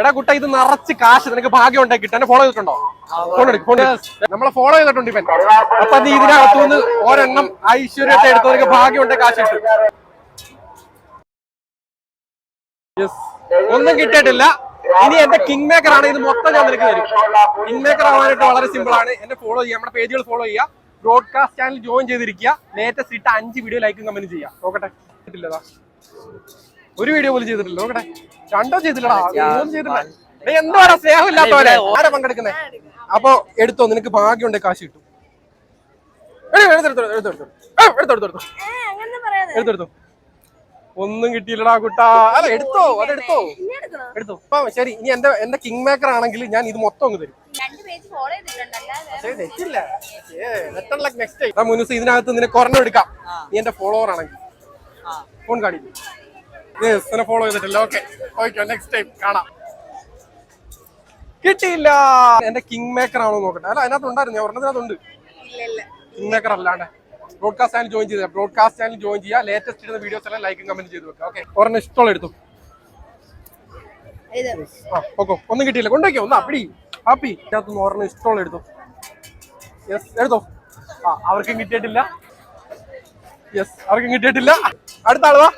എടാ കുട്ട ഇത് നിറച്ച് കാശ്. നിനക്ക് ഭാഗ്യം ഉണ്ടാക്കി എന്നെ ഫോളോ ചെയ്തിട്ടുണ്ടോ? ഫോൺ എടുക്കും ഫോൺ നമ്മളെ ഫോളോ ചെയ്തിട്ടുണ്ട് ഇവൻ. അപ്പൊ നീ ഇതിനകത്തുനിന്ന് ഒരെണ്ണം ഐശ്വര്യത്തെ എടുത്തു. നിനക്ക് ഭാഗ്യം ഉണ്ടായി കാശ് കിട്ടും. ഒന്നും കിട്ടിയിട്ടില്ല. ഇനി എന്റെ കിങ് മേക്കർ ആണ്. ഇത് മൊത്തം ഞാൻ നിനക്ക് തരും. കിങ് മേക്കർ ആവാനായിട്ട് വളരെ സിമ്പിൾ ആണ്. എന്നെ ഫോളോ ചെയ്യുക. നമ്മുടെ പേജുകൾ ഫോളോ ചെയ്യുക. ബ്രോഡ്കാസ്റ്റ് ചാനൽ ജോയിൻ ചെയ്തിരിക്കുക. ലേറ്റസ്റ്റ് ഇട്ട അഞ്ച് വീഡിയോ ലൈക്കും കമന്റ് ചെയ്യുക. നോക്കട്ടെ. ഒരു വീഡിയോ പോലും ചെയ്തിട്ടില്ല. നോക്കട്ടെ. രണ്ടോ ചെയ്തില്ലടാ മൂന്നും ചെയ്തില്ല. നീ സ്നേഹമില്ലാത്തവരെ ആരാ പങ്കെടുക്കുന്നേ? അപ്പൊ എടുത്തോ നിനക്ക് ഭാഗ്യം ഉണ്ടെങ്കിൽ കാശ് കിട്ടും. എടി, എടുത്തെടുത്തോ, ഒന്നും കിട്ടിയില്ലടാ കുട്ടാ. അല്ല എടുത്തോ അതെടുത്തോ എടുത്തോ. അപ്പൊ ശരി ഇനി എന്റെ എന്റെ കിങ് മേക്കർ ആണെങ്കിൽ ഞാൻ ഇത് മൊത്തം അങ്ങ് തരും. തെറ്റില്ല. നെക്സ്റ്റ് ടൈം മുനുസ് ഇതിനകത്ത് നിന്നെ കുറഞ്ഞു എടുക്കാം. നീ എന്റെ ഫോളോവർ ആണെങ്കിൽ. ഫോൺ കാണിക്കും. യെസ് ഫോളോ ചെയ്തിട്ടില്ല. ഓക്കെ ഓക്കെ നെക്സ്റ്റ് ടൈം കാണാം. കിട്ടിയില്ല. എന്റെ കിങ് മേക്കർ ആണോ നോക്കട്ടെ. അല്ല അതിനകത്ത് ഉണ്ടായിരുന്നു. ഞാൻ ഒരെണ്ണത്തിനകത്തുണ്ട് ഇല്ല കിങ് മേക്കർ അല്ലാണ്ട് ബ്രോഡ്കാസ്റ്റ് ചാനൽ ജോയിൻ ചെയ്ത ബ്രോഡ്കാസ്റ്റ് ചാനൽ ജോയിൻ ചെയ്യുക ലേറ്റസ്റ്റ് ഇടുന്ന വീഡിയോസ് എല്ലാം ലൈക്കും കമന്റ് ചെയ്ത് വെക്കുക ഓക്കെ ഒരെണ്ണം ഇഷ്ടമുള്ള എടുത്തു. ആ ഓക്കെ ഒന്നും കിട്ടിയില്ല. കൊണ്ടുവയ്ക്കോ. ഒന്ന് അപ്പടി. ഹാപ്പി ഇതിനകത്തുനിന്ന് ഒരെണ്ണം ഇഷ്ടമുള്ള എടുത്തു. യെസ് എടുത്തോ. ആ അവർക്കും കിട്ടിയിട്ടില്ല. യെസ് അവർക്കും കിട്ടിയിട്ടില്ല. അടുത്ത ആളുവാ